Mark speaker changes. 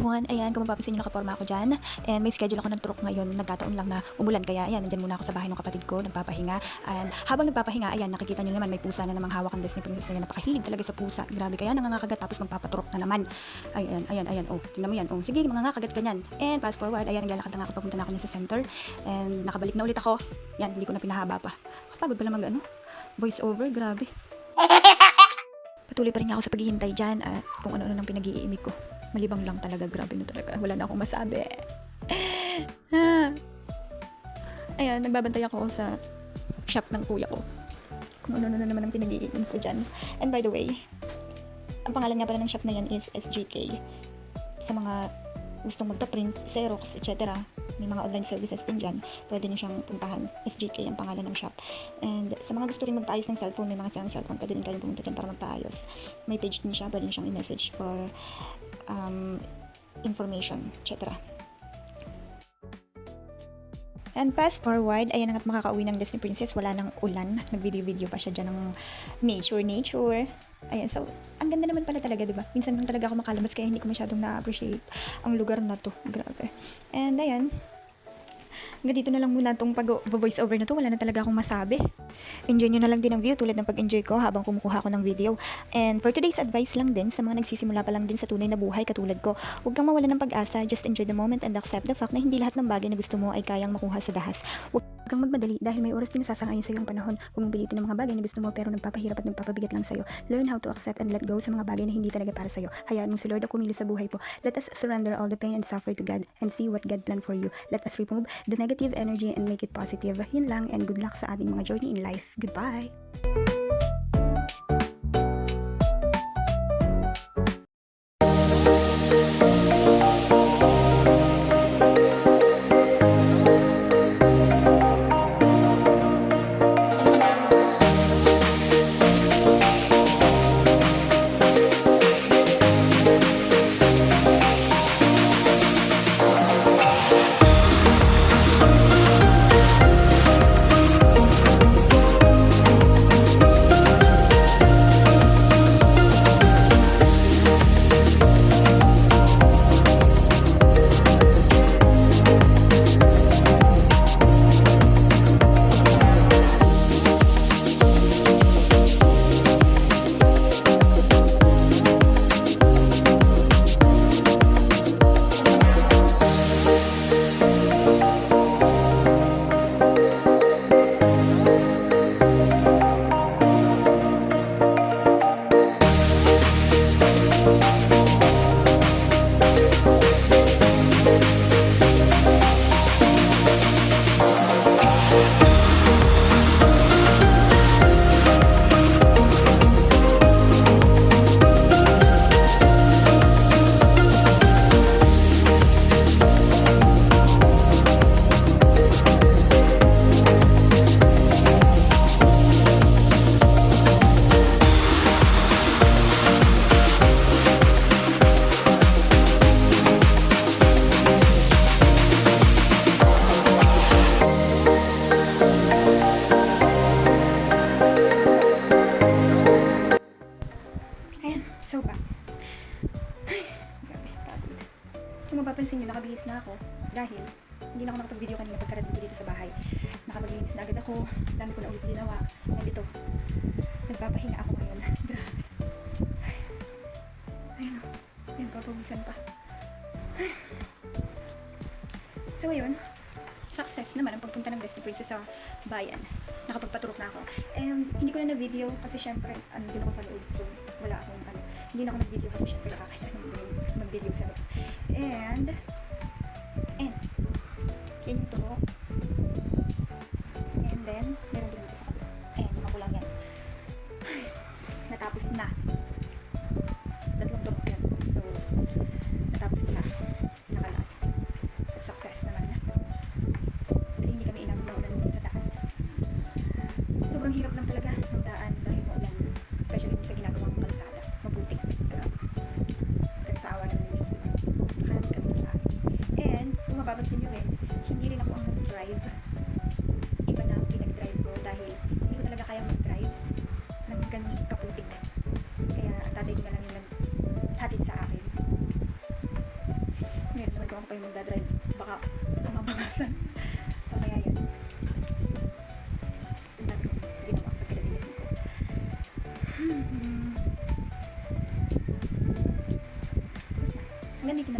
Speaker 1: everyone! Ayan, kung mapapansin nyo, nakaporma ako dyan. And may schedule ako ng truck ngayon. Nagkataon lang na umulan. Kaya ayan, nandyan muna ako sa bahay ng kapatid ko, nagpapahinga. And habang nagpapahinga, ayan, nakikita nyo naman, may pusa na namang hawak ang Disney Princess na yan. Napakahilig talaga sa pusa. Grabe, kaya nangangakagat tapos magpapaturok na naman. Ayan, ayan, ayan. Oh, tingnan mo yan. Oh, sige, mangangakagat ka niyan. And fast forward, ayan, naglalakad na nga ako papunta na ako sa center. And nakabalik na ulit ako. Yan, hindi ko na pinahaba pa. Kapagod pala mag ano, voice over, grabe. Patuloy pa rin ako sa paghihintay dyan at kung ano-ano nang pinag-iimik ko. Malibang lang talaga, grabe na talaga. Wala na akong masabi. Ayan, nagbabantay ako sa shop ng kuya ko. Kung ano na naman ang pinag-iimik ko dyan. And by the way, ang pangalan nga pala ng shop na yan is SGK. Sa mga gustong magpa-print, Xerox, etc. May mga online services din dyan. Pwede nyo siyang puntahan. SGK ang pangalan ng shop. And sa mga gusto rin magpaayos ng cellphone, may mga sirang cellphone, pwede rin kayong pumunta dyan para magpaayos. May page din siya, pwede nyo siyang i-message for um, information, etc. And fast forward, ayan na nga't makakauwi ng Disney Princess, wala nang ulan. Nag-video-video pa siya dyan ng nature, nature. Ayan, so, ang ganda naman pala talaga, di ba? Minsan lang talaga ako makalabas kaya hindi ko masyadong na-appreciate ang lugar na to. Grabe. And ayan, hanggang dito na lang muna itong pag-voice over na to. Wala na talaga akong masabi. Enjoy nyo na lang din ang view tulad ng pag-enjoy ko habang kumukuha ako ng video. And for today's advice lang din sa mga nagsisimula pa lang din sa tunay na buhay katulad ko, huwag kang mawala ng pag-asa, just enjoy the moment and accept the fact na hindi lahat ng bagay na gusto mo ay kayang makuha sa dahas. Huwag kang magmadali dahil may oras din sasangayon sa iyong panahon. Huwag mong ng mga bagay na gusto mo pero nagpapahirap at nagpapabigat lang sa'yo. Learn how to accept and let go sa mga bagay na hindi talaga para sa'yo. Hayaan mo si Lord na kumili sa buhay po. Let us surrender all the pain and suffer to God and see what God planned for you. Let us remove the negative energy and make it positive. Yun lang and good luck sa ating mga journey in life. Goodbye! Nakabihis na ako dahil hindi na ako nakapag-video kanina pagkarating ko dito sa bahay. Nakapaglinis na agad ako, dami ko na ulit ginawa. And ito, nagpapahinga ako ngayon. Grabe. Ay, ayun ayun, papawisan pa. So, ayun, success naman ang pagpunta ng Disney Princess sa bayan. Nakapagpaturok na ako. And hindi ko na na-video kasi syempre, ano din ako sa loob. So, wala akong ano. Hindi na ako nag-video kasi syempre nakakaya mag-video sa loob. And, and, ako pa yung magdadrive. Baka mababasan. so, kaya yun. Hmm. Ang ganda